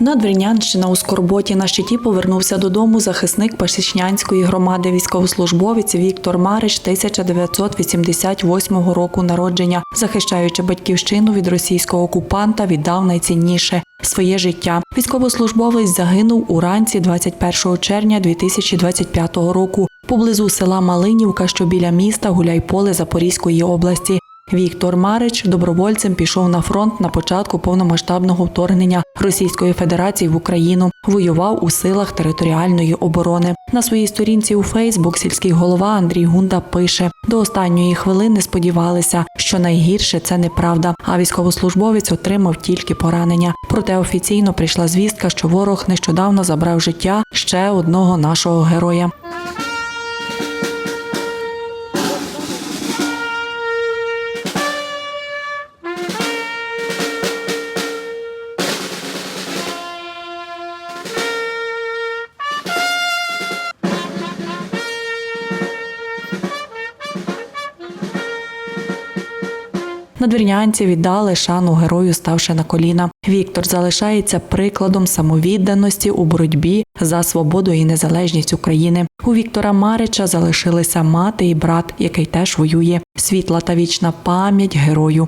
Надвірнянщина у Скорботі на щиті повернувся додому захисник Пасічнянської громади, військовослужбовець Віктор Марич 1988 року народження, захищаючи батьківщину від російського окупанта, віддав найцінніше своє життя. Військовослужбовець загинув уранці 21 червня 2025 року поблизу села Малинівка, що біля міста Гуляйполе Запорізької області. Віктор Марич добровольцем пішов на фронт на початку повномасштабного вторгнення Російської Федерації в Україну. Воював у силах територіальної оборони. На своїй сторінці у Фейсбук сільський голова Андрій Гунда пише: до останньої хвилини сподівалися, що найгірше це неправда. А військовослужбовець отримав тільки поранення. Проте офіційно прийшла звістка, що ворог нещодавно забрав життя ще одного нашого героя. Надвірнянці віддали шану герою, ставши на коліна. Віктор залишається прикладом самовідданості у боротьбі за свободу і незалежність України. У Віктора Марича залишилися мати і брат, який теж воює. Світла та вічна пам'ять герою.